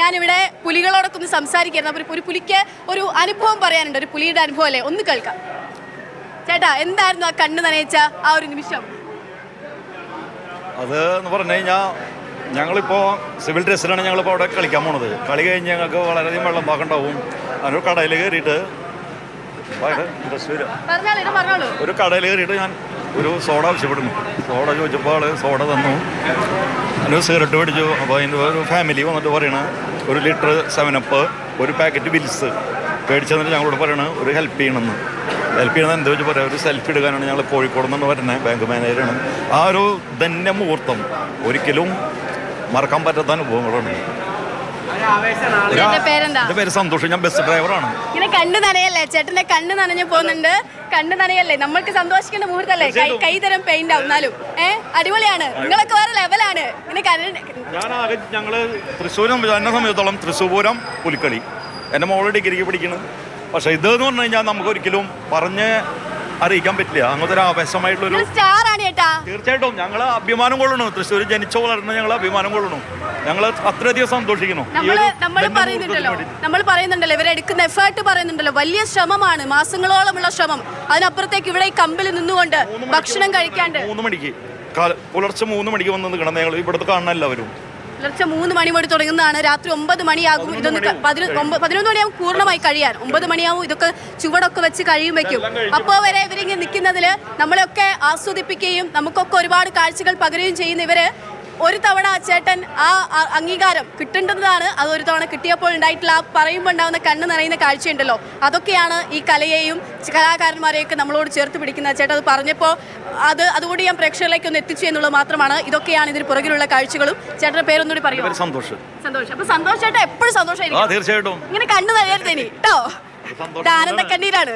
ഞാനിവിടെ പുലികളോടൊക്കെ ഒന്ന് സംസാരിക്കായിരുന്നു. അപ്പോൾ ഒരു പുലിക്ക് ഒരു അനുഭവം പറയാനുണ്ട്. ഒരു പുലിയുടെ അനുഭവം അല്ലേ? ഒന്ന് കേൾക്കാം. ചേട്ടാ എന്തായിരുന്നു ആ കണ്ണ് നനയിച്ച ആ ഒരു നിമിഷം? അത് എന്ന് പറഞ്ഞു കഴിഞ്ഞാൽ ഞങ്ങളിപ്പോൾ സിവിൽ ഡ്രസ്സിലാണ് ഞങ്ങളിപ്പോൾ അവിടെ കളിക്കാൻ പോണത്. കളി കഴിഞ്ഞ് ഞങ്ങൾക്ക് വളരെയധികം വെള്ളം പാക്കുണ്ടാവും അതിനൊരു കടയിൽ കയറിയിട്ട് ഒരു കടയിൽ കയറിയിട്ട് ഞാൻ ഒരു സോഡ ആവശ്യപ്പെടുന്നു. സോഡ ചോദിച്ചപ്പോൾ ആൾ സോഡ തന്നു. അതിന് സിഗരറ്റ് മേടിച്ചു അപ്പോൾ അതിന്റെ ഒരു ഫാമിലി വന്നിട്ട് പറയണ ഒരു ലിറ്റർ സെവനപ്പ് ഒരു പാക്കറ്റ് ബിൽസ് മേടിച്ചു തന്നിട്ട് ഞങ്ങളോട് പറയണ ഒരു ഹെൽപ്പ് ചെയ്യണമെന്ന്. ഹെൽപ്പ് ചെയ്യണം എന്താ വെച്ചാൽ പറയാം ഒരു സെൽഫി എടുക്കാനാണ് ഞങ്ങൾ കോഴിക്കോട് നിന്ന് വരുന്നത് ബാങ്ക് മാനേജറാണ് ആ ഒരു ധന്യ മുഹൂർത്തം ഒരിക്കലും മറക്കാൻ പറ്റാത്ത അനുഭവങ്ങളാണ്. ചേട്ടന്റെ പേരെന്താ? എന്റെ പേര് സന്തോഷം. ഞാൻ ബസ് ഡ്രൈവറാണ്. ഇങ്ങനെ കണ്ണ് നനയല്ലേ? ചേട്ടന്റെ കണ്ണ് നനഞ്ഞു പോകുന്നുണ്ട്. കണ്ണു നനയല്ലേ? നമ്മൾക്ക് സന്തോഷിക്കേണ്ട മുഹൂർത്തല്ലേ? കൈ കൈ തരം പെയിന്റ് ആവുന്നാലും. ഏ? അടിപൊളിയാണ്. നിങ്ങളൊക്കെ വേറെ ലെവലാണ് ഇങ്ങനെ ഞങ്ങൾ തൃശ്ശൂർ എന്നെ സംബന്ധിച്ചിടത്തോളം തൃശ്ശൂർ പൂരം പുലിക്കളി. എന്റെ മോൾ ഡിഗ്രിക്ക് പഠിക്കണം. പക്ഷേ ഇതെന്ന് പറഞ്ഞു കഴിഞ്ഞാൽ നമുക്ക് ഒരിക്കലും പറഞ്ഞ് അറിയിക്കാൻ പറ്റില്ല. അങ്ങനത്തെ ഒരു ആവേശമായിട്ടുള്ളൊരു സ്റ്റാർ ആണ് ചേട്ടാ. തീർച്ചയായിട്ടും ഞങ്ങൾ അഭിമാനം കൊള്ളണു തൃശ്ശൂർ ജനിച്ച വളർന്ന ഞങ്ങൾ അഭിമാനം കൊള്ളണു ഞങ്ങൾ അത്രയധികം സന്തോഷിക്കുന്നു. നമ്മൾ നമ്മൾ പറയുന്നുണ്ടല്ലോ. നമ്മൾ പറയുന്നുണ്ടല്ലോ. ഇവരെടുക്കുന്ന എഫേർട്ട് പറയുന്നുണ്ടല്ലോ. വലിയ ശ്രമമാണ്. മാസങ്ങളോളമുള്ള ശ്രമം. അതിനപ്പുറത്തേക്ക് ഇവിടെ ഈ കമ്പിൽ നിന്നുകൊണ്ട് ഭക്ഷണം കഴിക്കാണ്ട്. മൂന്ന് മണിക്ക്. പുലർച്ചെ മൂന്ന് മണിക്ക് വന്ന് നിൽക്കണം. ഞങ്ങൾ ഇവിടുത്തെ കാണുന്ന എല്ലാവരും. പുലർച്ചെ മൂന്ന് മണി മുതൽ തുടങ്ങുന്നതാണ്. രാത്രി ഒമ്പത് മണിയാകും. ഇതൊന്ന് പതിനൊന്ന് മണിയാകും പൂർണമായി കഴിയാൻ. ഒമ്പത് മണിയാവും ഇതൊക്കെ ചുവടൊക്കെ വെച്ച് കഴിയുമ്പോഴേക്കും അപ്പോ വരെ ഇവരിങ്ങനെ നിൽക്കുന്നതിൽ നമ്മളെയൊക്കെ ആസ്വദിപ്പിക്കുകയും നമുക്കൊക്കെ ഒരുപാട് കാഴ്ചകൾ പകരുകയും ചെയ്യുന്ന ഇവർ ഒരു തവണ ചേട്ടൻ ആ അംഗീകാരം കിട്ടേണ്ടതാണ്. അത് ഒരു തവണ കിട്ടിയപ്പോൾ ഉണ്ടായിട്ടുള്ള ആ പറയുമ്പോൾ ഉണ്ടാകുന്ന കണ്ണ് നിറയുന്ന കാഴ്ചയുണ്ടല്ലോ. അതൊക്കെയാണ് ഈ കലയെയും കലാകാരന്മാരെയൊക്കെ നമ്മളോട് ചേർത്ത് പിടിക്കുന്ന ചേട്ടൻ അത് പറഞ്ഞപ്പോൾ അത് അതുകൂടി ഞാൻ പ്രേക്ഷകരിലേക്ക് ഒന്ന് എത്തിച്ചു എന്നുള്ളത് മാത്രമാണ്. ഇതൊക്കെയാണ് ഇതിന് പുറകിലുള്ള കാഴ്ചകളും. ചേട്ടന്റെ പേരൊന്നുകൂടി പറയും സന്തോഷം. സന്തോഷം. അപ്പൊ സന്തോഷം ചേട്ടൻ എപ്പോഴും സന്തോഷമായിരിക്കും തീർച്ചയായിട്ടും. ഇങ്ങനെ കണ്ണു നിറയരുത് ഇനി. കേട്ടോ സന്തോഷം. ആനന്ദ കണ്ണീരാണ്